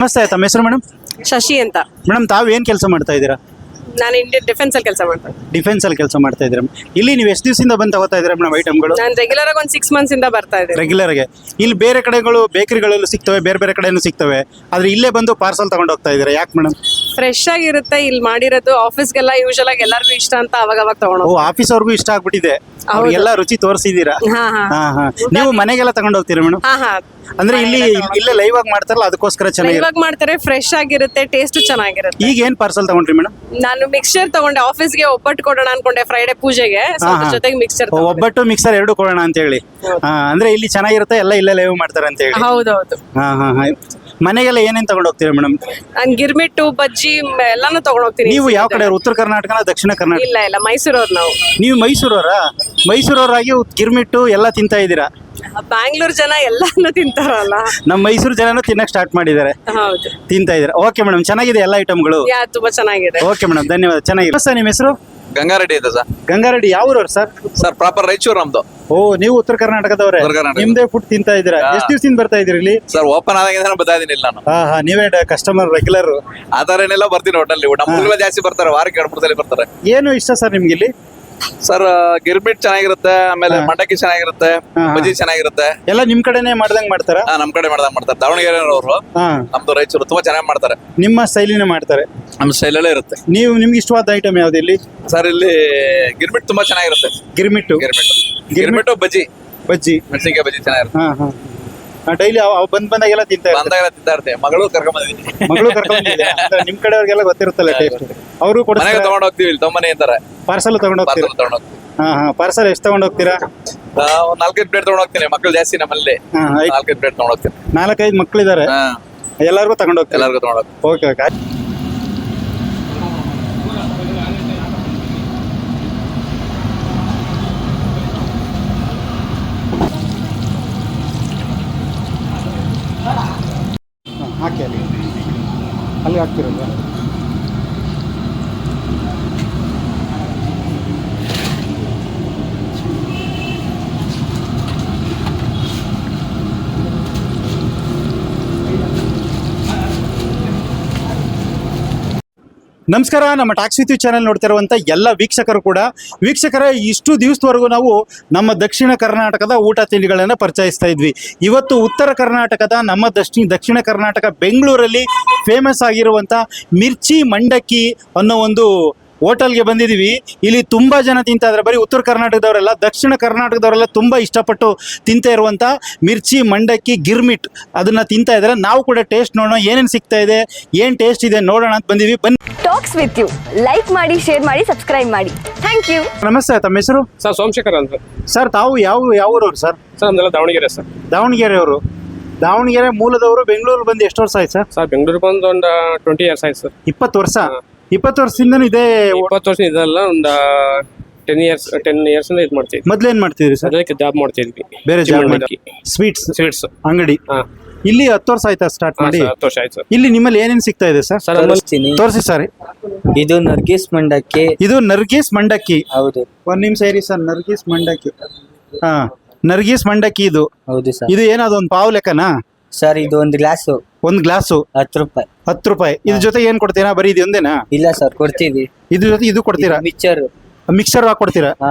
ನಮಸ್ತೆ ತಮ್ಮ ಹೆಸರು ಮೇಡಮ್ ಶಶಿ ಅಂತ. ಮೇಡಮ್ ತಾವು ಏನು ಕೆಲಸ ಮಾಡ್ತಾ ಇದ್ದೀರಾ? ನಾನು ಇಂಡಿಯನ್ ಡಿಫೆನ್ಸ್ ಅಲ್ಲಿ ಕೆಲಸ ಮಾಡ್ತೀನಿ ಡಿಫೆನ್ಸ್ ಅಲ್ಲಿ ಕೆಲಸ ಮಾಡ್ತಾ ಇದ್ದೀರಾ? ಇಲ್ಲಿ ನೀವು ಎಷ್ಟು ದಿವಸದಿಂದ ಬಂದು ತಗೋತಾ ಇದ್ದೀರಾ ಮೇಡಮ್ ಐಟಮ್ಗಳು ನಾನು ರೆಗ್ಯುಲರ್ ಆಗಿ ಒಂದು ಸಿಕ್ಸ್ ಮಂತ್ಸ್ ಇಂದ ಬರ್ತಾ ಇದ್ದೀನಿ. ರೆಗ್ಯುಲರ್ ಆಗಿ. ಇಲ್ಲಿ ಬೇರೆ ಕಡೆಗಳು ಬೇಕರಿಗಳಲ್ಲೂ ಸಿಗ್ತವೆ ಬೇರೆ ಬೇರೆ ಕಡೆನೂ ಸಿಗ್ತವೆ. ಆದ್ರೆ ಇಲ್ಲೇ ಬಂದು ಪಾರ್ಸಲ್ ತಗೊಂಡು ಹೋಗ್ತಾ ಇದ್ದೀರಾ? ಯಾಕೆ ಮೇಡಮ್ ಫ್ರೆಶ್ ಆಗಿರುತ್ತೆ ಇಲ್ಲಿ ಮಾಡಿರೋದು ಆಫೀಸ್ಗೆಲ್ಲ ಯೂಶಲ್ ಆಗಿ ಎಲ್ಲರಿಗೂ ಇಷ್ಟ ಅಂತ ಅವಾಗ ಅವಾಗ ಓ ತಗೊಂಡು ಆಫೀಸ್ ಅವ್ರಿಗೂ ಇಷ್ಟ ಆಗ್ಬಿಟ್ಟಿದೆ. ಅವ್ರಿಗೆಲ್ಲ ರುಚಿ ತೋರಿಸಿದೀರಾ? ಹಾ ಹಾ. ನೀವು ಮನೆಗೆಲ್ಲ ತಗೊಂಡು ಹೋಗ್ತೀರಾ ಮೇಡಮ್? ಹಾ ಹಾ. ಅಂದ್ರೆ ಇಲ್ಲಿ ಇಲ್ಲೇ ಲೈವ್ ಆಗಿ ಮಾಡ್ತಾರಲ್ಲ ಅದಕ್ಕೋಸ್ಕರ ಚೆನ್ನಾಗಿ ಇವಾಗ ಮಾಡ್ತಾರೆ ಫ್ರೆಶ್ ಆಗಿರುತ್ತೆ ಟೇಸ್ಟ್ ಚೆನ್ನಾಗಿರುತ್ತೆ. ಈಗ ಏನ್ ಪಾರ್ಸಲ್ ತಗೊಂಡ್ರಿ ಮೇಡಮ್? ನಾನು ಮಿಕ್ಸ್ಚರ್ ತಗೊಂಡೆ. ಆಫೀಸ್ಗೆ ಒಬ್ಬಟ್ಟು ಕೊಡೋಣ ಅನ್ಕೊಂಡೆ ಫ್ರೈಡೆ ಪೂಜೆಗೆ. ಅದ್ರ ಹಾ. ಜೊತೆಗೆ ಮಿಕ್ಸ್ಚರ್ ಒಬ್ಬಟ್ಟು ಮಿಕ್ಸರ್ ಎರಡು ಕೊಡೋಣ ಅಂತ ಹೇಳಿ ಹಾ ಅಂದ್ರೆ ಇಲ್ಲಿ ಚೆನ್ನಾಗಿರುತ್ತೆ ಎಲ್ಲ ಇಲ್ಲೇ ಲೈವ್ ಮಾಡ್ತಾರೆ ಅಂತ ಹೇಳಿ ಹೌದೌದು. ಹಾ ಹಾ ಹಾ. ಮನೆಗೆಲ್ಲ ಏನೇನ್ ತಗೊಂಡು ಹೋಗ್ತೀರಾ ಮೇಡಮ್? ನಾನು ಗಿರ್ಮಿಟ್ಟು ಬಜ್ಜಿ ಮ್, ಎಲ್ಲಾನು ತಗೊಂಡ್ ಹೋಗ್ತೀನಿ. ನೀವು ಯಾವ ಕಡೆ? ಉತ್ತರ ಕರ್ನಾಟಕ ದಕ್ಷಿಣ ಕರ್ನಾಟಕ? ಇಲ್ಲ ಇಲ್ಲ ಮೈಸೂರವ್ರು ನಾವು. ನೀವು ಮೈಸೂರವರ? ಮೈಸೂರವರಾಗಿ ಗಿರ್ಮಿಟ್ಟು ಎಲ್ಲ ತಿಂತಾ ಇದ್ದೀರಾ? ಬ್ಯಾಂಗ್ಳೂರ್ ಜನ ಎಲ್ಲಾನು ತಿಂತಾರಲ್ಲ. ನಮ್ಮ ಮೈಸೂರು ಜನನು ತಿನ್ನಕ್ ಸ್ಟಾರ್ಟ್ ಮಾಡಿದ್ದಾರೆ. ಹೌದು. ತಿಂತಾ ಇದ್ದಾರೆ. ಓಕೆ ಮೇಡಮ್ ಚೆನ್ನಾಗಿದೆ ಎಲ್ಲ ಐಟಮ್ಗಳು ಯಾ ತುಂಬಾ ಚೆನ್ನಾಗಿದೆ. ಓಕೆ ಮೇಡಮ್ ಧನ್ಯವಾದ. ಚೆನ್ನಾಗಿದೆ ಸರ್ ನಿಮ್ಮ ಹೆಸರು? ಗಂಗಾರೆಡ್ಡಿ ಇದೆ ಸರ್. ಗಂಗಾರೆಡ್ಡಿ ಯಾವ್ರವ್ರು ಸರ್? ಸರ್ ಪ್ರಾಪರ್ ರಾಯಚೂರು ನಮ್ದು. ಓ ನೀವು ಉತ್ತರ ಕರ್ನಾಟಕದವ್ರೆ? ಉತ್ತರ ಕರ್ನಾಟಕ. ನಿಮ್ದೇ ಫುಡ್ ತಿಂತಾ ಇದ್ದೀರಾ? ಹಾ. ಎಷ್ಟು ದಿವಸದಿಂದ ಬರ್ತಾ ಇದ್ದೀರಿ ಇಲ್ಲಿ? ಸರ್ ಓಪನ್ ಆದಾಗಿಂದ ಬರ್ತಾ ಇದೀನಿ ಇಲ್ಲ ನಾನು. ಹಾ ಹಾ ನೀವೇ ಕಸ್ಟಮರ್ ರೆಗ್ಯುಲರ್ ಆ ಥರ ಏನೆಲ್ಲ ಬರ್ತೀನಿ ಹೋಟೆಲ್ ನಮ್ಮ ಹುಡುಗರು ಜಾಸ್ತಿ ಬರ್ತಾರೆ ವಾರಕ್ಕೆ ಎರಡು ಮೂರು ಸಲ ಬರ್ತಾರೆ. ಏನು ಇಷ್ಟ ಸರ್ ನಿಮ್ಗೆ ಇಲ್ಲಿ ಸರ್ ಗಿರ್ಮಿಟ್ ಚೆನ್ನಾಗಿರುತ್ತೆ ಆಮೇಲೆ ಮಂಡಕ್ಕಿ ಚೆನ್ನಾಗಿರುತ್ತೆ. ಬಜ್ಜಿ ಚೆನ್ನಾಗಿರುತ್ತೆ. ಎಲ್ಲ ನಿಮ್ ಕಡೆನೆ ಮಾಡ್ದಂಗ್ ಮಾಡ್ತಾರಾ? ನಮ್ ಕಡೆ ಮಾಡ್ದಂಗ್ ಮಾಡ್ತಾರೆ. ದಾವಣಗೆರೆ ಅವರು ಹಾ. ನಮ್ದು ರಾಯಚೂರು ತುಂಬಾ ಚೆನ್ನಾಗಿ ಮಾಡ್ತಾರೆ. ನಿಮ್ಮ ಶೈಲಿನೇ ಮಾಡ್ತಾರೆ. ನಮ್ಮ ಶೈಲಲ್ಲೇ ಇರುತ್ತೆ. ನೀವು ನಿಮ್ಗೆ ಇಷ್ಟವಾದ ಐಟಮ್ ಯಾವ್ದು ಇಲ್ಲಿ? ಸರ್ ಇಲ್ಲಿ ಗಿರ್ಮಿಟ್ ತುಂಬಾ ಚೆನ್ನಾಗಿರುತ್ತೆ. ಗಿರ್ಮಿಟ್ಟು ಗಿರ್ಮಿಟ್ಟು ಗಿರ್ಮಿಟ್ಟು ಬಜ್ಜಿ ಬಜ್ಜಿ ಮೆಣಸಿನ್ಕಾಯಿ ಬಜ್ಜಿ ಚೆನ್ನಾಗಿರುತ್ತೆ. ಡೈಲಿ ಬಂದ್ ಬಂದಾಗೆಲ್ಲ ತಿಂತಾ ಇರ್ತಾರೆ ಬಂದಾಗ ತಿಂತಾ ಇರ್ತೀನಿ ಮಗಳು ಕರ್ಕೊಂಡ್ ಬಂದಿದ್ದೀನಿ. ಮಗಳು ಕರ್ಕೊಂಡು ನಿಮ್ ಕಡೆಯವ್ರಿಗೆಲ್ಲ ಗೊತ್ತಿರುತ್ತಲ್ಲ ಟೇಸ್ಟ್ ಅವರು ಮನೆಗೆ ಕೊಡ್ತಾರೆ ತಗೊಂಡ್ ಹೋಗ್ತೀವಿ ಇಲ್ಲಿ ತಮ್ಮನೆ ಅಂತಾರೆ. ಪಾರ್ಸಲ್ ತಗೊಂಡ್ ಹೋಗ್ತೀರಾ? ಪಾರ್ಸಲ್ ತಗೊಂಡ್ ಹೋಗ್ತೀವಿ. ಹಾ ಹಾ. ಪಾರ್ಸಲ್ ಎಷ್ಟು ತಗೊಂಡ್ ಹೋಗ್ತೀರಾ? ಆ, ಒಂದ್ ನಾಲ್ಕೈದು ಪ್ಲೇಟ್ ತಗೊಂಡ್ ಹೋಗ್ತೀನಿ. ಮಕ್ಕಳು ಜಾಸ್ತಿ ನಮ್ಮಲ್ಲಿ. ಹಾ ಐದ್- ನಾಲ್ಕೈದು ಪ್ಲೇಟ್ ತಗೊಂಡ್ ಹೋಗ್ತೀನಿ. ನಾಲ್ಕೈದು ಮಕ್ಳಿದಾರೆ? ಎಲ್ಲರಿಗೂ ತಗೊಂಡು ಹೋಗ್ತೀರಾ? ಎಲ್ಲರಿಗೂ ತಗೊಂಡ್ ಹೋಗ್ತೀನಿ. ಓಕೆ ಓಕೆ ಹಾಕಿ ಅಲ್ಲಿ ಅಲ್ಲಿ ನಮಸ್ಕಾರ, ನಮ್ಮ ಟಾಕ್ಸ್ ವಿತ್ ಚಾನೆಲ್ ನೋಡ್ತಿರುವಂಥ ಎಲ್ಲ ವೀಕ್ಷಕರು ಕೂಡ. ವೀಕ್ಷಕರ, ಇಷ್ಟು ದಿವಸದವರೆಗೂ ನಾವು ನಮ್ಮ ದಕ್ಷಿಣ ಕರ್ನಾಟಕದ ಊಟ ತಿಂಡಿಗಳನ್ನು ಪರಿಚಯಿಸ್ತಾ ಇದ್ವಿ. ಇವತ್ತು ಉತ್ತರ ಕರ್ನಾಟಕದ, ನಮ್ಮ ದಕ್ಷಿಣ ದಕ್ಷಿಣ ಕರ್ನಾಟಕ ಬೆಂಗಳೂರಲ್ಲಿ ಫೇಮಸ್ ಆಗಿರುವಂಥ ಮಿರ್ಚಿ ಮಂಡಕ್ಕಿ ಅನ್ನೋ ಒಂದು ಹೋಟೆಲ್ಗೆ ಬಂದಿದ್ದೀವಿ ಇಲ್ಲಿ ತುಂಬ ಜನ ತಿಂತಾ ಇದ್ದಾರೆ ಬರೀ ಉತ್ತರ ಕರ್ನಾಟಕದವರೆಲ್ಲ ದಕ್ಷಿಣ ಕರ್ನಾಟಕದವರೆಲ್ಲ ತುಂಬ ಇಷ್ಟಪಟ್ಟು ತಿಂತಾ ಇರುವಂಥ ಮಿರ್ಚಿ ಮಂಡಕ್ಕಿ ಗಿರ್ಮಿಟ್ ಅದನ್ನು ತಿಂತಾ ಇದ್ದಾರೆ ನಾವು ಕೂಡ ಟೇಸ್ಟ್ ನೋಡೋಣ. ಏನೇನು ಸಿಗ್ತಾ ಇದೆ ಏನು ಟೇಸ್ಟ್ ಇದೆ ನೋಡೋಣ ಅಂತ ಬಂದಿದ್ದೀವಿ ಬನ್ನಿ. ಟಾಕ್ಸ್ ವಿತ್ ಯು ಲೈಕ್ ಮಾಡಿ ಶೇರ್ ಮಾಡಿ ಸಬ್ಸ್ಕ್ರೈಬ್ ಮಾಡಿ. ಥ್ಯಾಂಕ್ ಯು ನಮಸ್ತೆ ತಮ್ಮ ಹೆಸರು? ಸರ್ ಸೋಮಶೇಖರ್ ಅಂತ. ಸರ್ ತಾವು ಯಾವ ಯಾವ ಊರವ್ರು ಸರ್? ಸರ್ ನಮ್ದೆಲ್ಲ ದಾವಣಗೆರೆ ಸರ್. ದಾವಣಗೆರೆಯವರು. ದಾವಣಗೆರೆ ಮೂಲದವರು ಬೆಂಗಳೂರು ಬಂದು ಎಷ್ಟು ವರ್ಷ ಆಯ್ತು ಸರ್? ಸರ್ ಬೆಂಗಳೂರು ಬಂದು ಒಂದು ಟ್ವೆಂಟಿ ಇಯರ್ಸ್ ಆಯ್ತು ಸರ್. ಇಪ್ಪತ್ತು ವರ್ಷ. ಇಪ್ಪತ್ತು ವರ್ಷದಿಂದನೂ ಇದೇ ಇಪ್ಪತ್ತು ವರ್ಷ ಇದೆಲ್ಲ ಒಂದು ಟೆನ್ ಇಯರ್ಸ್ ಟೆನ್ ಇಯರ್ಸ್ ಇಂದ ಮಾಡ್ತೀವಿ ಮೊದ್ಲೇನ್ ಮಾಡ್ತಿದ್ರಿ ಸರ್? ಅದಕ್ಕೆ ಜಾಬ್ ಮಾಡ್ತಿದ್ವಿ. ಬೇರೆ ಜಾಬ್ ಮಾಡಿ ಸ್ವೀಟ್ಸ್ ಸ್ವೀಟ್ಸ್ ಅಂಗಡಿ. ಹಾ. ಇಲ್ಲಿ ಹತ್ತು ವರ್ಷ ಆಯ್ತಾ ಸ್ಟಾರ್ಟ್ ಮಾಡಿ? ಹತ್ತು ವರ್ಷ ಆಯ್ತು ಸರ್. ಇಲ್ಲಿ ನಿಮ್ಮಲ್ಲಿ ಏನೇನ್ ಸಿಗ್ತಾ ಇದೆ ಸರ್? ಸರ್ ತೋರಿಸ್ತೀನಿ ತೋರಿಸಿ ಸರ್. ಇದು ನರ್ಗೀಸ್ ಮಂಡಕ್ಕಿ. ಇದು ನರ್ಗೀಸ್ ಮಂಡಕ್ಕಿ. ಹೌದು. ಒಂದ್ ನಿಮಿಷ ಇರಿ ಸರ್ ನರ್ಗೀಸ್ ಮಂಡಕ್ಕಿ. ಹಾ ನರ್ಗೀಸ್ ಮಂಡಕ್ಕಿ ಇದು. ಹೌದು ಸರ್. ಇದು ಏನದು ಒಂದು ಪಾವ್ ಲೆಕ್ಕನಾ? ಸರ್ ಇದು ಒಂದು ಗ್ಲಾಸು. ಒಂದು ಗ್ಲಾಸು? ಹತ್ತು ರೂಪಾಯಿ. ಹತ್ತು ರೂಪಾಯಿ. ಇದ್ರ ಜೊತೆ ಏನ್ ಕೊಡ್ತೀರಾ? ಬರೀ ಇದು ಒಂದೇನಾ? ಇಲ್ಲ ಸರ್ ಕೊಡ್ತೀವಿ. ಇದ್ರ ಜೊತೆ ಇದು ಕೊಡ್ತೀರಾ? ಮಿಕ್ಸರ್. ಮಿಕ್ಸರ್ ಹಾಕಿ ಕೊಡ್ತೀರಾ? ಹಾ.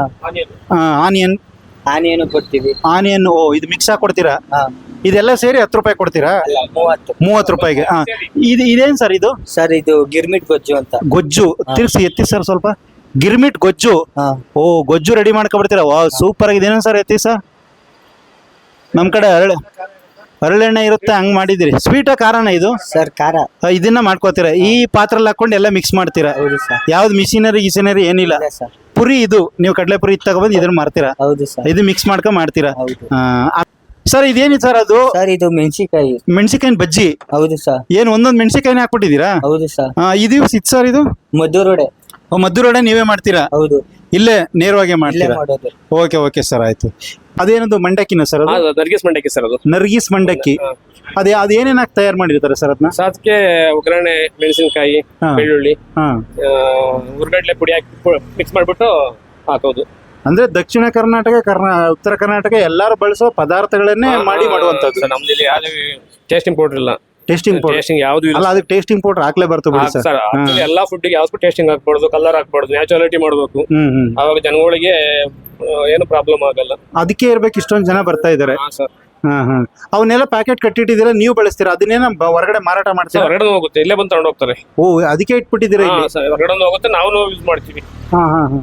ಆನಿಯನ್. ಆನಿಯನ್ ಕೊಡ್ತೀವಿ. ಆನಿಯನ್ ಓ ಇದು ಮಿಕ್ಸ್ ಹಾಕಿ ಕೊಡ್ತೀರಾ? ಹಾ. ಇದೆಲ್ಲ ಸೇರಿ ಹತ್ತು ರೂಪಾಯಿ ಕೊಡ್ತೀರಾ? ಅಲ್ಲ ಮೂವತ್ತು. ಮೂವತ್ತು ರೂಪಾಯಿಗೆ ಹಾ. ಇದು ಇದೇನ್ ಸರ್ ಇದು? ಸರ್ ಇದು ಗಿರ್ಮಿಟ್ ಗೊಜ್ಜು ಅಂತ. ಗೊಜ್ಜು. ತಿರ್ಸಿ ಎತ್ತಿ ಸರ್ ಸ್ವಲ್ಪ. ಗಿರ್ಮಿಟ್ ಗೊಜ್ಜು. ಹಾ. ಓ ಗೊಜ್ಜು ರೆಡಿ ಮಾಡ್ಕೊಬಿಡ್ತೀರಾ? ವಾ ಸೂಪರ್ ಆಗಿದೆ. ಏನೇನು ಸರ್ ಎತ್ತಿ ಸರ್? ನಮ್ ಕಡೆ ಹರಳೆ ಹರಳೆಣ್ಣೆ ಇರುತ್ತೆ ಹಂಗ್ ಮಾಡಿದಿರಿ ಸ್ವೀಟ ಕಾರಣ ಇದು? ಸರ್ ಖಾರ. ಆ, ಇದನ್ನ ಮಾಡ್ಕೋತೀರಾ? ಈ ಪಾತ್ರಲ್ಲಿ ಹಾಕೊಂಡು ಎಲ್ಲ ಮಿಕ್ಸ್ ಮಾಡ್ತೀರಾ? ಹೌದು ಸರ್. ಯಾವ್ದು ಮಿಷಿನರಿ ಗಿಸಿನರಿ ಏನಿಲ್ಲ. ಇಲ್ಲ ಸರ್. ಪುರಿ ಇದು ನೀವು ಕಡಲೆ ಪುರಿ ಇದು ತಗೊಬಂದು ಇದನ್ನ ಮಾಡ್ತೀರಾ? ಹೌದು ಸರ್. ಇದು ಮಿಕ್ಸ್ ಮಾಡ್ಕೊಂಡ್ ಮಾಡ್ತೀರಾ? ಹೌದು. ಸರ್ ಇದೇನಿದೆ ಸರ್ ಅದು? ಸರ್ ಇದು ಮೆಣಸಿಕಾಯಿ ಮೆಣಸಿಕಾಯಿ ಬಜ್ಜಿ. ಹೌದು ಸರ್. ಏನ್ ಒಂದೊಂದು ಮೆಣಸಿಕಾಯಿನ ಹಾಕ್ಬಿಟ್ಟಿದ್ದೀರಾ? ಹೌದು ಸರ್. ಆ, ಇದು ಇದು ಸರ್ ಇದು? ಓ, ಮದ್ದೂರೊಡೆ ನೀವೇ ಮಾಡ್ತೀರಾ? ಹೌದು. ಇಲ್ಲೇ ನೇರವಾಗಿ ಮಾಡ್ತೀರಾ? ಮಾಡೋದು. ಓಕೆ ಓಕೆ ಸರ್ ಆಯ್ತು. ಅದೇನದು ಮಂಡಕ್ಕಿನ ಸರ್ ಅದು? ಅದು ನರ್ಗಿಸ್ ಮಂಡಕ್ಕಿ ಸರ್ ಅದು. ನರ್ಗೀಸ್ ಮಂಡಕ್ಕಿ. ಅದೇ ಅದೇನೇನ ಹಾಕಿ ತಯಾರು ಮಾಡಿರ್ತಾರೆ ಸರ್ ಅದನ್ನ? ಸೊ ಅದಕ್ಕೆ ಒಗ್ಗರಣೆ ಮೆಣಸಿನಕಾಯಿ ಹಾ. ಬೆಳ್ಳುಳ್ಳಿ ಹಾ. ಆ, ಉರ್ಗಡ್ಲೆ ಪುಡಿ ಹಾಕಿ ಮಿಕ್ಸ್ ಮಾಡ್ಬಿಟ್ಟು ಹಾಕೋದು. ಅಂದ್ರೆ ದಕ್ಷಿಣ ಕರ್ನಾಟಕ ಕರ್ನಾ ಉತ್ತರ ಕರ್ನಾಟಕ ಎಲ್ಲಾರು ಬಳಸೋ ಪದಾರ್ಥಗಳನ್ನೇ ಮಾಡಿ ಮಾಡುವಂತದ್ದು ಸರ್ ಟೇಸ್ಟಿಂಗ್ ಇಲ್ಲಿ ಯಾವ್ದು ಟೇಸ್ಟ್ ಇಂಪೋರ್ಟ್ ಇಲ್ಲ. ಟೇಸ್ಟಿಂಗ್ ಪೌಡರ್ ಟೇಸ್ಟಿಂಗ್ ಯಾವ್ದು ಇಲ್ಲ ಅಲ್ಲ ಅದಕ್ಕೆ ಟೇಸ್ಟಿಂಗ್ ಪೌಡರ್ ಹಾಕ್ಲೇ ಬರ್ತು ಬಿಡಿ ಸರ್ ಸರ್ actually ಎಲ್ಲಾ ಫುಡ್ಗೆ ಯಾವ್ದು ಟೇಸ್ಟಿಂಗ್ ಹಾಕ್ಬಾರ್ದು ಕಲರ್ ಹಾಕ್ಬಾರ್ದು ನ್ಯಾಚುರಾಲಿಟಿ ಮಾಡ್ಬೇಕು. ಹ್ಮ್ ಹ್ಮ್. ಅವಾಗ ಜನಗಳಿಗೆ ಆ, ಏನು ಪ್ರಾಬ್ಲಮ್ ಆಗಲ್ಲ. ಅದಕ್ಕೆ ಇರ್ಬೇಕು ಇಷ್ಟೊಂದು ಜನ ಬರ್ತಾ ಇದಾರೆ. ಹಾ ಸರ್ ಹಾ ಹಾ. ಅವನ್ನೆಲ್ಲ ಪ್ಯಾಕೆಟ್ ಕಟ್ಟಿಟ್ಟಿದ್ದೀರಾ ನೀವು ಬಳಸ್ತೀರಾ? ಅದನ್ನೇನ ಬ- ಹೊರಗಡೆ ಮಾರಾಟ ಸರ್ ಮಾಡ್ತೀರಾ ಹೊರಗಡೆ ಹೋಗುತ್ತೆ ಇಲ್ಲೇ ಬಂದು ತಗೊಂಡು ಹೋಗ್ತಾರೆ ಓ ಅದಕ್ಕೆ ಇಟ್ಬಿಟ್ಟಿದ್ದೀರಾ ಇಲ್ಲಿ? ಸರ್ ಹೊರಗಡೆ ಹೋಗುತ್ತೆ ನಾವು ಯೂಸ್ ಮಾಡ್ತೀವಿ. ಹಾ ಹಾ ಹಾ.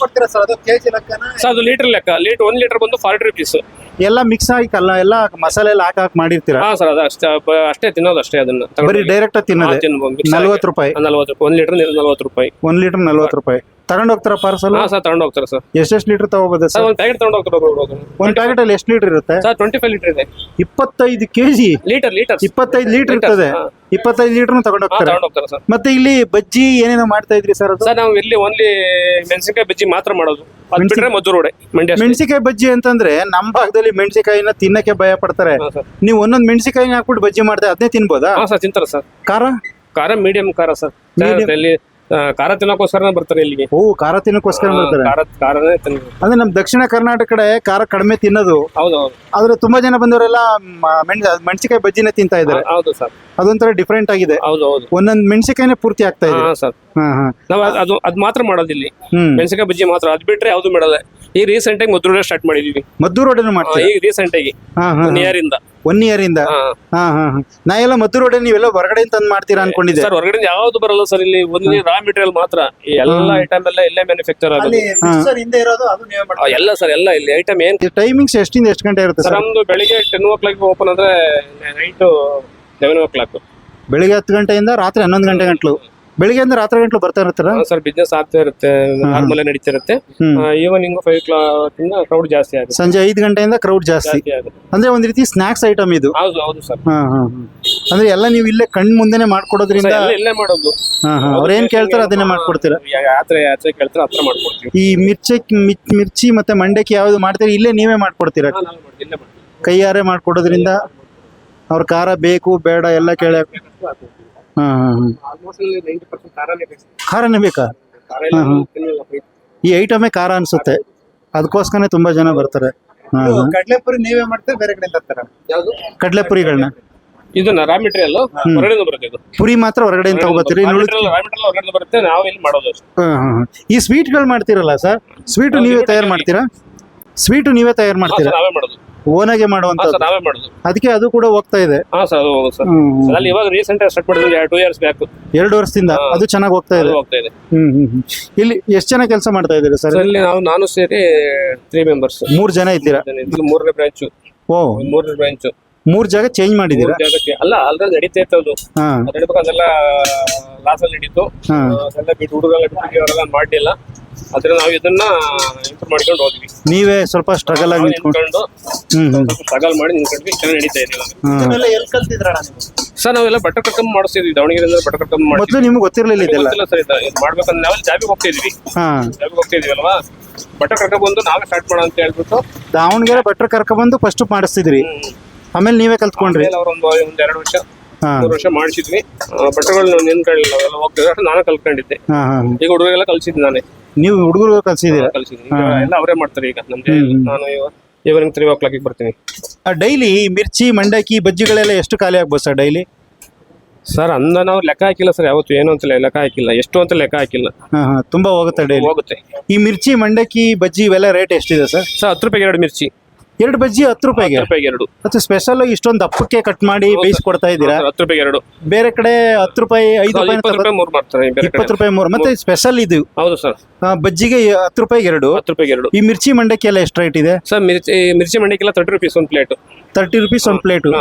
ಕೊಡ್ತೀರಾ ಸರ್ ಅದು ಕೆಜಿ ಲೆಕ್ಕನ? ಸರ್ ಅದು ಲೀಟರ್ ಲೆಕ್ಕ. ಲೀಟರ್ ಒಂದ್ ಲೀಟರ್ ಬಂದು ಫಾರ್ಟಿ ರುಪೀಸ್ ಎಲ್ಲ ಮಿಕ್ಸ್ ಆಗಿ ಕಲ್ಲ ಎಲ್ಲ ಮಸಾಲೆ ಎಲ್ಲ ಹಾಕಿ ಹಾಕಿ ಮಾಡಿರ್ತೀರಾ? ಹಾ ಸರ್ ಅದು ಅಷ್ಟೇ ಬ- ಅಷ್ಟೇ ತಿನ್ನೋದು ಅಷ್ಟೇ ಅದನ್ನ ಬರೀ ಡೈರೆಕ್ಟ್ ತಿನ್ನೋದು? ನಲ್ವತ್ತು ರೂಪಾಯಿ? ನಲ್ವತ್ತು ರೂಪಾಯಿ. ಒಂದ್ ಲೀಟರ್ ನಲ್ವತ್ತು ರೂಪಾಯಿ. ಒಂದ್ ಲೀಟರ್ ನಲ್ವತ್ತು ರೂಪಾಯಿ. ತಗೊಂಡ್ ಹೋಗ್ತಾರ ಪಾರ್ಸಲ್ ಹಾ ಸರ್ ತಗೊಂಡು ಹೋಗ್ತಾರೆ ಸರ್. ಎಷ್ಟೆಷ್ಟು ಲೀಟರ್ ತಗೋಬೋದು ಸರ್? ಸರ್ ಒಂದ್ ಪ್ಯಾಕೆಟ್ ತಗೊಂಡು ಹೋಗ್ತಾರೆ ಒಬ್ಬೊಬ್ರು. ಒಂದ್ ಪ್ಯಾಕೆಟ್ ಅಲ್ಲಿ ಎಷ್ಟು ಲೀಟರ್ ಇರುತ್ತೆ? ಸರ್ ಟ್ವೆಂಟಿ ಫೈವ್ ಲೀಟರ್ ಇದೆ. ಇಪ್ಪತ್ತೈದು ಕೆಜಿ? ಲೀಟರ್ ಲೀಟರ್ ಇಪ್ಪತ್ತೈದು ಲೀಟರ್ ಇರ್ತದೆ. ಹಾ. ಇಪ್ಪತ್ತೈದು ಲೀಟರ್ ತಗೊಂಡ್ ಹಾ ಹೋಗ್ತಾರೆ. ತಗೊಂಡು ಹೋಗ್ತಾರೆ ಸರ್. ಮತ್ತೆ ಇಲ್ಲಿ ಬಜ್ಜಿ ಏನೇನೋ ಮಾಡ್ತಾ ಇದ್ರಿ ಸರ್ ಅದು? ಸರ್ ನಾವು ಇಲ್ಲಿ ಓನ್ಲಿ ಮೆಣಸಿನಕಾಯಿ ಬಜ್ಜಿ ಮಾತ್ರ ಮಾಡೋದು. ಅದು ಬಿಟ್ರೆ ಮದ್ದೂರು ವಡೆ ಮಂಡ್ಯ ಅಷ್ಟೇ. ಮೆಣಸಿಕಾಯಿ ಬಜ್ಜಿ ಅಂತಂದ್ರೆ ನಮ್ ಭಾಗದಲ್ಲಿ ಮೆಣಸಿಕಾಯಿನ ತಿನ್ನಕ್ಕೆ ಭಯ ಪಡ್ತಾರೆ. ಹಾ ಸರ್. ನೀವು ಒಂದೊಂದ್ ಮೆಣಸಿಕಾಯಿನ ಹಾಕ್ಬಿಟ್ಟು ಬಜ್ಜಿ ಮಾಡ್ದೆ ಅದನ್ನೇ ತಿನ್ಬೋದಾ? ಹಾ ಸರ್ ತಿಂತಾರೆ ಸರ್. ಖಾರ? ಖಾರ ಮೀಡಿಯಂ ಖಾರ ಸರ್. Medium. ಇಲ್ಲಿ ಆ, ಖಾರ ತಿನ್ನೋಕೋಸ್ಕರ ಬರ್ತಾರೆ ಇಲ್ಲಿಗೆ. ಓ ಖಾರ ತಿನ್ನೋಕೋಸ್ಕರ ಬರ್ತಾರೆ? ಖಾರ ಖಾರನೇ ತಿನ್ನೋದು ಅಂದ್ರೆ ನಮ್ ದಕ್ಷಿಣ ಕರ್ನಾಟಕ ಕಡೆ ಖಾರ ಕಡಿಮೆ ತಿನ್ನೋದು. ಹೌದು ಹೌದು. ಆದ್ರೆ ತುಂಬಾ ಜನ ಬಂದವರೆಲ್ಲ ಮೆಣಸಿಕಾಯಿ ಬಜ್ಜಿನೇ ತಿಂತಾ ಇದ್ದಾರೆ. ಹೌದು ಸರ್. ಅದೊಂಥರ ಡಿಫ್ರೆಂಟ್ ಆಗಿದೆ. ಹೌದು ಹೌದು. ಒಂದೊಂದ್ ಮೆಣಸಿಕಾಯಿನೇ ಪೂರ್ತಿ ಆಗ್ತಾ ಇದೆ. ಹಾ ಸರ್. ಹಾ ಹಾ. ನಾವು ಅದ್- ಅದು ಅದ್ ಮಾತ್ರ ಮಾಡೋದಿಲ್ಲಿ ಹ್ಮ್. ಮೆಣಸಿನಕಾಯಿ ಬಜ್ಜಿ ಮಾತ್ರ. ಅದ್ ಬಿಟ್ರೆ ಯಾವ್ದು ಮಾಡಲ್ಲ. ಈ ರೀಸೆಂಟ್ ಆಗಿ ಮದ್ದೂರು ಸ್ಟಾರ್ಟ್ ಮಾಡಿದೀವಿ. ಮದ್ದೂರು ರೋಡನ್ನು ಆ, ಮಾಡ್ತೀವಿ ಈಗ ರೀಸೆಂಟ್ ಆಗಿ. ಹಾ ಹಾ ಒನ್ ಇಯರ್ ಇಂದ. ಒನ್ ಇಯರ್ ಇಂದ? ಹಾ. ಹಾ ಹಾ ಹಾ. ನಾ ಎಲ್ಲ ಮದ್ದೂರು ರೋಡ್ ನೀವೆಲ್ಲ ಹೊರಗಡೆ ತಂದ್ ಮಾಡ್ತೀರಾ ಅನ್ಕೊಂಡಿದ್ದೆ. ಸರ್ ಹೊರಗಡೆ ಯಾವ್ದು ಬರಲ್ಲ ಸರ್ ಇಲ್ಲಿ. ಒಂದೇ ರಾ ಮೆಟೀರಿಯಲ್ ಮಾತ್ರ. ಈ ಎಲ್ಲ ಐಟಮ್ ಎಲ್ಲ ಇಲ್ಲೇ ಮ್ಯಾನುಫ್ಯಾಕ್ಚರ್ ಆಗೋದು. ಹಿಂದೆ ಇರೋದು ಅದು ಆ, ಎಲ್ಲ ಸರ್ ಎಲ್ಲ ಇಲ್ಲಿ ಐಟಮ್ ಏನ್ ಟೈಮಿಂಗ್ಸ್ ಎಷ್ಟಿಂದ ಎಷ್ಟು ಗಂಟೆ ಇರುತ್ತೆ ಸರ್ ಸರ್? ನಮ್ದು ಬೆಳಿಗ್ಗೆ ಟೆನ್ ಓ ಕ್ಲಾಕ್ ಓಪನ್ ಅಂದ್ರೆ ನೈಟ್ ಲೆವೆನ್ ಓ ಕ್ಲಾಕ್ ಬೆಳಿಗ್ಗೆ ಹತ್ತು ಗಂಟೆಯಿಂದ ರಾತ್ರಿ ಹನ್ನೊಂದು ಗಂಟೆ ಗಂಟ್ಲು. ಬೆಳಿಗ್ಗೆ ಅಂದ್ರೆ ರಾತ್ರಿ ಗಂಟ್ಲು ಬರ್ತಾ ಇರ್ತಾರ ಸರ್ ಬಿಸ್ನೆಸ್ ಆಗ್ತಾ ಇರುತ್ತೆ. ನಾರ್ಮಲ್ ನಡೀತಾ ಇರುತ್ತೆ ಈವನಿಂಗ್ ಫೈವ್ ಕ್ಲಾಕ್ ಇಂದ ಕ್ರೌಡ್ ಜಾಸ್ತಿ ಆಗುತ್ತೆ. ಸಂಜೆ ಐದು ಗಂಟೆಯಿಂದ ಕ್ರೌಡ್ ಜಾಸ್ತಿ. ಅಂದ್ರೆ ಒಂದ್ ರೀತಿ ಸ್ನಾಕ್ಸ್ ಐಟಮ್ ಇದು. ಹೌದು ಹೌದು ಸರ್. ಅಂದ್ರೆ ಎಲ್ಲ ನೀವು ಇಲ್ಲೇ ಕಣ್ ಮುಂದೆನೆ ಮಾಡ್ಕೊಡೋದ್ರಿಂದ ಇಲ್ಲೇ ಮಾಡೋದು. ಅವ್ರೇನ್ ಕೇಳ್ತಾರ ಅದನ್ನೇ ಮಾಡ್ಕೊಡ್ತೀರಾ? ಕೇಳ್ತಾರೆ ಮಾಡ್ಕೊಡ್ತೀವಿ. ಈ ಮಿರ್ಚಿ ಮಿರ್ಚಿ ಮತ್ತೆ ಮಂಡಕ್ಕಿ ಯಾವ್ದು ಮಾಡ್ತೀರಾ? ಇಲ್ಲೇ ನೀವೇ ಮಾಡ್ಕೊಡ್ತೀರಾ. ಕೈಯಾರೆ ಮಾಡ್ಕೊಡೋದ್ರಿಂದ ಅವ್ರ ಖಾರ ಬೇಕು ಬೇಡ ಎಲ್ಲ ಕೇಳ. ಹಾಂ ಹಾಂ ಹಾ. 90% ಖಾರನೇ ಬೇಕು. ಹಾ, ಹಾ. ಈ ಐಟಮೇ ಖಾರ ಅನ್ಸುತ್ತೆ. ಅದಕ್ಕೋಸ್ಕರನೇ ತುಂಬಾ ಜನ ಬರ್ತಾರೆ. ಹಾ ಹಾ. ಕಡ್ಲೆಪುರಿ ನೀವೇ ಮಾಡ್ತಾರೆ ಬೇರೆ ತರ್ತಾರ? ಕಡ್ಲೆಪುರಿಗಳನ್ನ. ಇದನ್ನ ರಾ ಮೆಟೀರಿಯಲ್ ಹೊರಗಡೆ ಬರುತ್ತೆ ಇದು. ಪುರಿ ಮಾತ್ರ ಹೊರಗಡೆ ತಗೋಬತ್ತೀರಿ. ರಾ ಇನ್ನು ಉಳಿದ ಮೆಟೀರಿಯಲ್ ಹೊರಗಡೆ ಬರುತ್ತೆ. ನಾವು ಇಲ್ಲಿ ಮಾಡೋದು ಅಷ್ಟೇ. ಹಾ, ಹಾ, ಹಾ. ಈ ಸ್ವೀಟ್ಗಳು ಮಾಡ್ತೀರಲ್ಲ ಸರ್? ಸ್ವೀಟು ನೀವೇ ತಯಾರು ಮಾಡ್ತೀರಾ? ಸ್ವೀಟು ನೀವೇ ತಯಾರು ಮಾಡ್ತೀರಾ? ಸರ್ ನಾವೇ ಮಾಡೋದು. ಓನಾಗೆ ಮಾಡುವಂತ ಸರ್ ನಾವೇ ಮಾಡುದು. ಅದಕ್ಕೆ ಅದು ಕೂಡ ಹೋಗ್ತಾ ಇದೆ. ಹಾ ಸರ್ ಹೌದು ಸರ್. ಹ್ಮ್. ಅಲ್ಲಿ ಇವಾಗ ರೀಸೆಂಟ್ ಸ್ಟಾರ್ಟ್ ಮಾಡಿದ್ವಿ ಟೂ ಇಯರ್ಸ್ ಬ್ಯಾಕ್ ಎರಡು ವರ್ಷದಿಂದ ಹಾ. ಅದು ಚೆನ್ನಾಗಿ ಹೋಗ್ತಾ ಇದೆ. ಹೋಗ್ತಾ ಇದೆ. ಹ್ಮ್ ಹ್ಮ್ ಹ್ಮ್. ಇಲ್ಲಿ ಎಷ್ಟು ಜನ ಕೆಲಸ ಮಾಡ್ತಾ ಇದ್ದೀರಾ ಸರ್? ಅಲ್ಲಿ ಇಲ್ಲಿ ನಾವು ನಾನು ಸೇರಿ ತ್ರೀ ಮೆಂಬರ್ಸ್ ಮೂರ್ ಜನ ಇದ್ದೀರಾ? ಮೂರನೇ ಬ್ರಾಂಚ್ ಓ. ಮೂರನೇ ಬ್ರಾಂಚ್ ಮೂರ್ ಜಾಗ ಚೇಂಜ್ ಮಾಡಿದೀರಾ ಅಲ್ಲ ಆಲ್ರೆಡಿ ನಡೀತಾ ಇತ್ತು ಅದು. ಹಾ. ಅದು ಅದೆಲ್ಲ ಲಾಸ್ ಅಲ್ಲಿ ನಡೀತು. ಹಾ. ಅದೆಲ್ಲ ಬಿಟ್ಟು ಹುಡುಗರೆಲ್ಲ ಬಿಟ್ಟು ಅವರೆಲ್ಲ ಮಾಡಲಿಲ್ಲ. ಅದ್ರ ನಾವು ಇದನ್ನ ಇಂಪ್ರೂವ್ ಮಾಡ್ಕೊಂಡು ಹೋದ್ವಿ. ನೀವೇ ಸ್ವಲ್ಪ ಸ್ಟ್ರಗಲ್ ಆಗಿ ನಿಂತ್ಕೊಂಡು. ನಿಂತ್ಕೊಂಡು ಹ್ಮ್ ಸ್ವಲ್ಪ ಸ್ಟ್ರಗಲ್ ಮಾಡಿ ನಿಂತ್ಕೊಂಡ್ವಿ ಚೆನ್ನಾಗಿ ನಡೀತಾ ಇದೆ ಇವಾಗ. ಎಲ್ಲಿ ಕಲ್ತಿದ್ರಣ ನೀವು? ಸರ್ ನಾವೆಲ್ಲ ಬಟ್ಟೆ ಕಟ್ಕೊಂಡ್ ಮಾಡಿಸ್ತಿದ್ವಿ. ದಾವಣಗೆರೆಯಿಂದ ಬಟ್ಟೆ ಕಟ್ಕೊಂಡ್ ಮೊದ್ಲು ನಿಮ್ಗೆ ಗೊತ್ತಿರ್ಲಿಲ್ಲ ಇದೆಲ್ಲ. ಗೊತ್ತಿಲ್ಲ ಸರ್ ಇದು ಇದು ಮಾಡ್ಬೇಕಂದ್ರೆ ನಾವೆಲ್ಲ ಜಾಬಿಗೆ ಹೋಗ್ತಿದ್ವಿ. ಹಾ. ಜಾಬಿಗೆ ಹೋಗ್ತಿದ್ವಲ್ವಾ? ಬಟ್ಟೆ ಕಟ್ಕೊಂಡ್ ಬಂದು ನಾವೇ ಸ್ಟಾರ್ಟ್ ಮಾಡೋ ಅಂತ ಹೇಳ್ಬಿಟ್ಟು. ದಾವಣಗೆರೆ ಭಟ್ರ ಕರ್ಕೊಂಡ್ಬಂದು ಫಸ್ಟ್ ಮಾಡಿಸ್ತಿದ್ರಿ. ಆಮೇಲೆ ನೀವೇ ಕಲ್ತ್ಕೊಂಡ್ರಿ. ಅವ್ರ ಒಂದು ಒಂದ್ ಎರಡು ವರ್ಷ ಹಾ. ಮೂರು ವರ್ಷ ಮಾಡಿಸಿದ್ವಿ. ಬಟ್ಟೆಗಳು ನಿಂತ್ಕೊಳ್ಳಿಲ್ಲ ಅವೆಲ್ಲ ಹೋಗ್ತಿದ್ರೆ. ನಾನು ಕಲ್ತ್ಕೊಂಡಿದ್ದೆ. ಹಾ ಹಾ. ಈಗ ಹುಡುಗರೆಲ್ಲ ಕಲ್ಸಿದ್ದು ನಾನೇ. ನೀವು ಹುಡುಗರು ಕಲ್ಸಿದ್ದೀನಿ ಎಲ್ಲ ಅವರೇ ಮಾಡ್ತಾರೆ ಈಗ. ನಮ್ಗೆ. ನಾನು ಈವನಿಂಗ್ ತ್ರೀ ಓ ಕ್ಲಾಕಿಗೆ ಬರ್ತೀನಿ. ಡೈಲಿ ಮಿರ್ಚಿ ಮಂಡಕ್ಕಿ ಬಜ್ಜಿಗಳೆಲ್ಲ ಎಷ್ಟು ಖಾಲಿ ಆಗ್ಬೋದು ಸರ್ ಡೈಲಿ ಸರ್ ಅಂದ ನಾವು ಲೆಕ್ಕ ಹಾಕಿಲ್ಲ ಸರ್ ಯಾವತ್ತು ಏನು ಅಂತ ಲೆಕ್ಕ ಹಾಕಿಲ್ಲ. ಎಷ್ಟು ಅಂತ ಲೆಕ್ಕ ಹಾಕಿಲ್ಲ. ತುಂಬಾ ಹೋಗುತ್ತೆ ಡೈಲಿ ಹೋಗುತ್ತೆ. ಈ ಮಿರ್ಚಿ ಮಂಡಕ್ಕಿ ಬಜ್ಜಿ ಇವೆಲ್ಲ ರೇಟ್ ಎಷ್ಟಿದೆ ಸರ್? ಸರ್ ಹತ್ತು ರೂಪಾಯಿಗೆ ಎರಡು ಮಿರ್ಚಿ. ಎರಡು ಬಜ್ಜಿ ಹತ್ತು ರೂಪಾಯಿಗೆ. ರೂಪಾಯಿಗೆ ಎರಡು. ಮತ್ತೆ ಸ್ಪೆಷಲ್ ಇಷ್ಟೊಂದು ದಪ್ಪಕ್ಕೆ ಕಟ್ ಮಾಡಿ ಬೇಯಿಸ್ಕೊಡ್ತಾ ಇದ್ದೀರಾ? ಹತ್ತು ರೂಪಾಯಿಗೆ ಎರಡು. ಬೇರೆ ಕಡೆ ಹತ್ತು ರೂಪಾಯಿ ಐದು ರೂಪಾಯಿ ಇಪ್ಪತ್ತು ರೂಪಾಯಿ ಮೂರು ಮಾಡ್ತಾರೆ ಬೇರೆ ಕಡೆ. ಇಪ್ಪತ್ತು ರೂಪಾಯಿ ಮೂರು. ಮತ್ತೆ ಸ್ಪೆಷಲ್ ಇದು. ಹೌದು ಸರ್. ಆ, ಬಜ್ಜಿಗೆ ಹತ್ತು ರೂಪಾಯಿಗೆ ಎರಡು. ಹತ್ತು ರೂಪಾಯಿಗೆ ಎರಡು. ಈ ಮಿರ್ಚಿ ಮಂಡಕ್ಕಿ ಎಲ್ಲ ಎಷ್ಟು ರೇಟ್ ಇದೆ? ಸರ್ ಮಿರ್ಚಿ ಮಿರ್ಚಿ ಮಂಡಕ್ಕೆಲ್ಲ ತರ್ಟಿ ರುಪೀಸ್ ಒಂದು ಪ್ಲೇಟ್ ತರ್ಟಿ ರುಪೀಸ್ ಒಂದು ಪ್ಲೇಟು.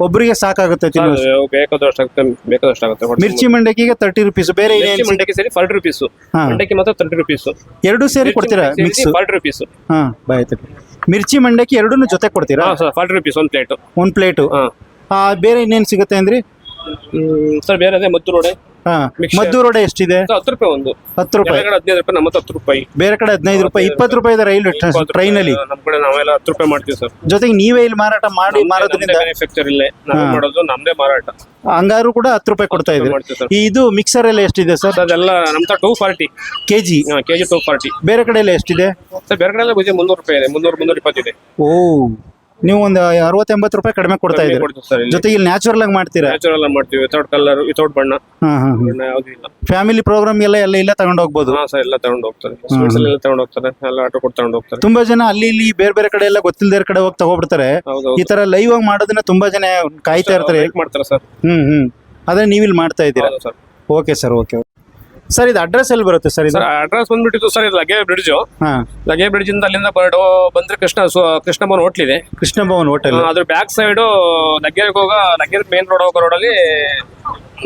ಒಬ್ಬರಿಗೆ ಸಾಕಾಗುತ್ತೆ ತಿನ್ನೋದು ಬೇಕಾದಷ್ಟು ಆಗುತ್ತೆ ಬೇಕಾದಷ್ಟು ಆಗುತ್ತೆ. ಮಿರ್ಚಿ ಮಂಡಕ್ಕಿಗೆ ತರ್ಟಿ ರುಪೀಸ್ ಬೇರೆ ಮಿರ್ಚಿ ಏನೇನು ಮಂಡಕ್ಕಿ ಸೇರಿ ಫಾರ್ಟಿ ರುಪೀಸ್ ಹಾ. ಮಂಡಕ್ಕಿ ಮಾತ್ರ ತರ್ಟಿ ರುಪೀಸ್ ಎರಡು ಸೇರಿ ಕೊಡ್ತೀರಾ ಮಿಕ್ಸ್ ಫಾರ್ಟಿ ರುಪೀಸ್ ಹಾ ಬಾಯ್ ಮಿರ್ಚಿ ಮಂಡಕ್ಕಿ ಎರಡೂ ಜೊತೆ ಕೊಡ್ತೀರಾ? ಹಾ ಸರ್ ಫಾರ್ಟಿ ರುಪೀಸ್ ಒಂದು ಪ್ಲೇಟ್ ಒಂದ್ ಪ್ಲೇಟು ಹಾ. ಬೇರೆ ಇನ್ನೇನು ಸಿಗುತ್ತೆ ಅಂದ್ರಿ? ಸರ್ ಬೇರೆ ಅದೇ ಮದ್ದು ರೋಡೆ. ಮದ್ದೂರು ವಡೆ ಎಷ್ಟಿದೆ? ಹತ್ತು ರೂಪಾಯಿ ಒಂದು. ಹತ್ತು ರೂಪಾಯಿ. ಕಡೆ ಹದಿನೈದು ರೂಪಾಯಿ ನಮ್ಮ ಹತ್ತು ರೂಪಾಯಿ. ಬೇರೆ ಕಡೆ ಹದಿನೈದು ರೂಪಾಯಿ ಇಪ್ಪತ್ತು ರೂಪಾಯಿ ಇದೆ ರೈಲ್ವೆ ಟ್ರೈನ್ ಅಲ್ಲಿ ನಮ್ಮ ಕಡೆ ನಾವೆಲ್ಲ ಹತ್ತು ರೂಪಾಯಿ ಮಾಡ್ತೀವಿ ಸರ್. ಜೊತೆಗೆ ನೀವೇ ಇಲ್ಲಿ ಮಾರಾಟ ಮಾಡಿ ಮಾರೋದ್ರಿಂದ ಮ್ಯಾನುಫ್ಯಾಕ್ಚರ್ ಇಲ್ಲೇ. ನಾವು ಮಾಡೋದು ನಮ್ದೇ ಮಾರಾಟ. ಹಂಗಾರು ಕೂಡ ಹತ್ತು ರೂಪಾಯಿ ಕೊಡ್ತಾ ಇದೆ ಇದು ಮಿಕ್ಸರ್ ಎಲ್ಲ ಎಷ್ಟಿದೆ ಸರ್? ಸರ್ ಅದೆಲ್ಲ ನಮ್ಮ two forty KG. KG two forty ಬೇರೆ ಕಡೆ ಎಲ್ಲ ಎಷ್ಟಿದೆ? ಸರ್ ಬೇರೆ ಕಡೆ ಎಲ್ಲ ಬಜೆ ಮುನ್ನೂರು ರೂಪಾಯಿ ಇದೆ. ಮುನ್ನೂರು ಮುನ್ನೂರ ಇಪ್ಪತ್ತಿದೆ ಓ. ನೀವು ಒಂದು ಅರವತ್ತು ಎಂಬತ್ತು ರೂಪಾಯಿ ಕಡಿಮೆ ಕೊಡ್ತಾ ಇದ್ದೀರಿ. ಜೊತೆಗೆ ಇಲ್ಲಿ. ನ್ಯಾಚುರಲ್ ಆಗಿ ಮಾಡ್ತೀರಾ? ನ್ಯಾಚುರಲ್ ಆಗಿ ಮಾಡ್ತೀವಿ ವಿತೌಟ್ ಕಲರ್ ವಿತೌಟ್ ಬಣ್ಣ. ಹಾ ಹಾ ಬಣ್ಣ ಯಾವ್ದು ಇಲ್ಲ. ಫ್ಯಾಮಿಲಿ ಪ್ರೋಗ್ರಾಮ್ ಎಲ್ಲ ಎಲ್ಲ ಇಲ್ಲ ತಗೊಂಡು ಹೋಗ್ಬೋದು? ಹಾ ಸರ್ ಎಲ್ಲ ತಗೊಂಡು ಹೋಗ್ತಾರೆ. ಸ್ವೀಟ್ಸ್ ಎಲ್ಲ ತಗೊಂಡು ಹೋಗ್ತಾರೆ. ಎಲ್ಲ ಆಟೋ ಕೊಟ್ಟು ತಗೊಂಡು ಹೋಗ್ತಾರೆ. ತುಂಬಾ ಜನ ಅಲ್ಲಿ ಇಲ್ಲಿ ಬೇರೆ ಬೇರೆ ಕಡೆ ಎಲ್ಲ ಗೊತ್ತಿಲ್ಲದ ಕಡೆ ಹೋಗಿ ತಗೊಬಿಡ್ತಾರೆ ಈ ತರ ಲೈವ್ ಆಗಿ ಮಾಡೋದನ್ನ ತುಂಬಾ ಜನ ಕಾಯ್ತಾ ಇರ್ತಾರೆ. ಮಾಡ್ತಾರೆ ಸರ್ ಹ್ಮ್ ಹ್ಮ್. ಅದೇ ನೀವು ಇಲ್ಲಿ ಮಾಡ್ತಾ ಇದ್ದೀರಾ? ಓಕೆ ಸರ್ ಓಕೆ ಸರ್ ಇದು ಅಡ್ರೆಸ್ ಎಲ್ಲಿ ಬರುತ್ತೆ ಸರ್ ಇದು? ಸರ್ ಅಡ್ರೆಸ್ ಬಂದ್ಬಿಟ್ಟಿತ್ತು ಸರ್ ಇದು ಲಗೆ ಬ್ರಿಡ್ಜ್ ಹಾ. ಲಗೆ ಬ್ರಿಡ್ಜ್ ಇಂದ ಅಲ್ಲಿಂದ ಬರಡು ಬಂದ್ರೆ ಕೃಷ್ಣ ಸು- ಕೃಷ್ಣ ಭವನ್ ಹೋಟ್ಲ್ ಇದೆ. ಕೃಷ್ಣ ಭವನ್ ಹೋಟೆಲ್ ಆ, ಅದ್ರ ಬ್ಯಾಕ್ ಸೈಡ್ ಲಗ್ಗೆರೆಗೆ ಹೋಗ ಲಗ್ಗೆರೆ ಮೇನ್ ರೋಡ್ ಹೋಗೋ ರೋಡಲ್ಲಿ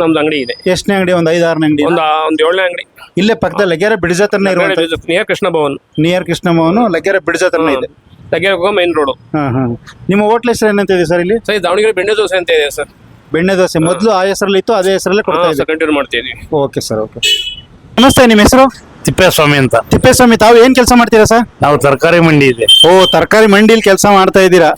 ನಮ್ದು ಅಂಗಡಿ ಇದೆ. ಎಷ್ಟನೇ ಅಂಗಡಿ? ಒಂದು ಐದಾರನೇ ಅಂಗಡಿ ಒಂದು ಒಂದ್ ಏಳನೇ ಅಂಗಡಿ. ಇಲ್ಲೇ ಪಕ್ಕದಲ್ಲಿ ಲಗೇರ ಬ್ರಿಡ್ಜ್ ಹತ್ರನೇ ಇರುವಂತ near Krishna Bhavan near Krishna Bhavan Laggere bridge ಹತ್ರನೇ ಇದೆ. ಲಗ್ಗೆರೆ ಹೋಗೋ ಮೇನ್ ರೋಡ್ ಹಾ ಹಾ. ನಿಮ್ಮ ಹೋಟ್ಲ್ ಹೆಸರು ಏನಂತ ಇದೆ ಸರ್ ಇಲ್ಲಿ? ಸರ್ ದಾವಣಗೆರೆ ಬೆಣ್ಣೆ ದೋಸೆ ಅಂತ ಇದೆ ಸರ್. ಬೆಣ್ಣೆ ದೋಸೆ ಮೊದಲು ಆ ಹೆಸರಲ್ಲಿ ಇತ್ತು ಅದೇ ಹೆಸರಲ್ಲೇ ಕೊಡ್ತಾ ಇದೆ ಕಂಟಿನ್ಯೂ ಮಾಡ್ತಾ ಇದೀವಿ. Okay sir okay. ನಮಸ್ತೆ ನಿಮ್ಮ ಹೆಸರು? ತಿಪ್ಪೇಸ್ವಾಮಿ ಅಂತ. ತಿಪ್ಪೇಸ್ವಾಮಿ ತಾವು ಏನ್ ಕೆಲಸ ಮಾಡ್ತೀರಾ ಸರ್? ನಾವು ತರಕಾರಿ ಮಂಡಿ ಇದೆ. ಓ ತರಕಾರಿ ಮಂಡಿಲಿ ಕೆಲಸ ಮಾಡ್ತಾ ಇದ್ದೀರಾ?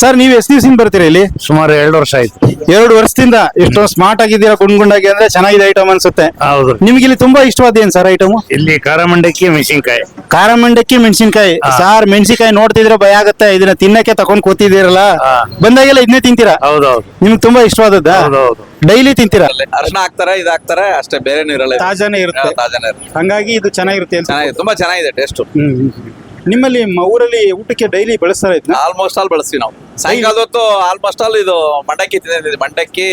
ಸರ್ ನೀವು ಎಷ್ಟು ದಿವಸದಿಂದ ಬರ್ತೀರಾ ಇಲ್ಲಿ? ಸುಮಾರು ಎರಡು ವರ್ಷ ಆಯ್ತು. ಎರಡು ವರ್ಷದಿಂದ? ಇಷ್ಟೊಂದು ಸ್ಮಾರ್ಟ್ ಆಗಿದ್ದೀರಾ ಗುಂಡ್ಗುಂಡಾಗಿ ಅಂದ್ರೆ ಚೆನ್ನಾಗಿದೆ ಐಟಮ್ ಅನ್ಸುತ್ತೆ. ಹೌದು. ನಿಮ್ಗೆ ಇಲ್ಲಿ ತುಂಬಾ ಇಷ್ಟವಾದ ಏನ್ ಸರ್ ಐಟಮ್ ಇಲ್ಲಿ ಖಾರ ಮಂಡಕ್ಕಿ ಮೆಣಸಿನ್ಕಾಯಿ. ಖಾರ ಮಂಡಕ್ಕಿ ಮೆಣಸಿನ್ಕಾಯಿ ಸಾರ್ ಮೆಣಸಿನ್ಕಾಯಿ ನೋಡ್ತಿದ್ರೆ ಭಯ ಆಗುತ್ತೆ. ಇದನ್ನ ತಿನ್ನಕ್ಕೆ ತಕೊಂಡ್ ಕೂತಿದ್ದೀರಲ್ಲ. ಬಂದಾಗೆಲ್ಲ ಇದನ್ನೇ ತಿಂತೀರಾ? ಹೌದೌದು ನಿಮ್ಗೆ ತುಂಬಾ ಇಷ್ಟವಾದದ್ದ? ಡೈಲಿ ತಿಂತೀರಾ? ಅರ್ಶನ ಹಾಕ್ತಾರೆ ಇದು ಹಾಕ್ತಾರೆ ಅಷ್ಟೇ ಬೇರೆ ಇರಲ್ಲ. ತಾಜಾನೇ ಇರುತ್ತೆ. ತಾಜಾನೇ ಇರುತ್ತೆ. ಹಂಗಾಗಿ ಇದು ಚೆನ್ನಾಗಿರುತ್ತೆ ತುಂಬಾ ಚೆನ್ನಾಗಿದೆ ಟೇಸ್ಟ್ ಹ್ಮ್ ಹ್ಮ್, ಹ್ಮ್. ನಿಮ್ಮಲ್ಲಿ ಮ- ಊರಲ್ಲಿ ಊಟಕ್ಕೆ ಡೈಲಿ ಬಳಸ್ತಾರ ಆಲ್ಮೋಸ್ಟ್ ಆಲ್ ಬಳಸ್ತೀವಿ ನಾವು. ಸಾಯಂಕಾಲದ ಹೊತ್ತು ಆಲ್ಮೋಸ್ಟ್ ಆಲ್ ಇದು ಮಂಡಕ್ಕಿ ತಿಂದಿದ್ದೀವಿ ಮಂಡಕ್ಕಿ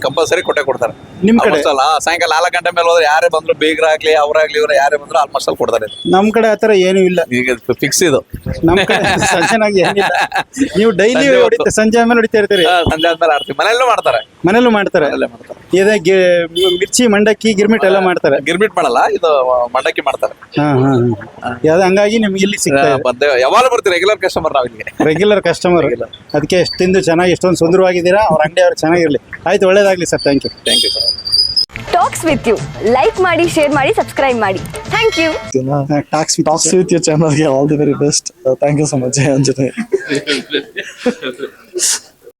ಕಂಪಲ್ಸರಿ ಕೊಟ್ಟೆ ಕೊಡ್ತಾರೆ. ನಿಮ್ ಕಡೆ? Almost all, ಆ, ಸಾಯಂಕಾಲ ನಾಲ್ಕು ಗಂಟೆ ಮೇಲೆ ಹೋದ್ರೆ ಯಾರೇ ಬಂದ್ರು ಬೀಗರಾಗ್ಲಿ ಅವ್ರಾಗ್ಲಿ ಇವ್ರು ಯಾರೇ ಬಂದ್ರು ಆಲ್ಮೋಸ್ಟ್ ಆಲ್ ಕೊಡ್ತಾರೆ. ನಮ್ ಕಡೆ ಆತರ ಏನು ಇಲ್ಲ. ಈಗ ಫಿಕ್ಸ್ ಇದು. ನಮ್ ಕಡೆ ಏನಿಲ್ಲ. ನೀವು ಡೈಲಿ ಸಂಜೆ ಹೊತ್ತು. ಹೊಡಿತ ಸಂಜೆ ಆಮೇಲೆ ಹೊಡಿತಾ ಇರ್ತೀರಿ? ಆ, ಸಂಜೆ ಆದ್ಮೇಲೆ ಆಡ್ತೀವಿ. ಮನೆಯಲ್ಲೂ ಮಾಡ್ತಾರೆ. ಮನೇಲೂ ಮಾಡ್ತಾರೆ? ಮನೆಯಲ್ಲೇ ಮಾಡ್ತಾರೆ. ಇದೇ ಗಿ- ಮಿರ್ಚಿ ಮಂಡಕ್ಕಿ ಗಿರ್ಮಿಟ್ ಎಲ್ಲ ಮಾಡ್ತಾರೆ? ಗಿರ್ಮಿಟ್ ಮಾಡಲ್ಲ ಇದು ಮಂಡಕ್ಕಿ ಮಾಡ್ತಾರೆ. ಹಾ ಹಾ ಹಾ. ಯಾವ್ದು ಹಂಗಾಗಿ ನಿಮ್ಗೆ ಇಲ್ಲಿ ಸಿಗ್ತಾ ಇದೆ. ಬಂದೆ ಯಾವಾಗ ಬರ್ತೀವಿ ರೆಗ್ಯುಲರ್ ಕಸ್ಟಮರ್ ನಾವು ಇಲ್ಲಿಗೆ. ರೆಗ್ಯುಲರ್ ಕಸ್ಟಮರ್ ಅದಕ್ಕೆ ಎಷ್ಟು ತಿಂದು ಚೆನ್ನಾಗಿ ಎಷ್ಟೊಂದು ಸುಂದರವಾಗಿದ್ದೀರಾ ಅವ್ರ ಅಂಗಡಿ ಅವ್ರು ಚೆನ್ನಾಗಿರಲಿ. ಆಯ್ತು ಒಳ್ಳೇದಾಗ್ಲಿ sir thank you thank you sir thanks with you like ಮಾಡಿ ಶೇರ್ ಮಾಡಿ ಸಬ್ಸ್ಕ್ರೈಬ್ ಮಾಡಿ. Thank you thanks thanks with you. Yeah, all the very best thank you so much Jaya Anjali.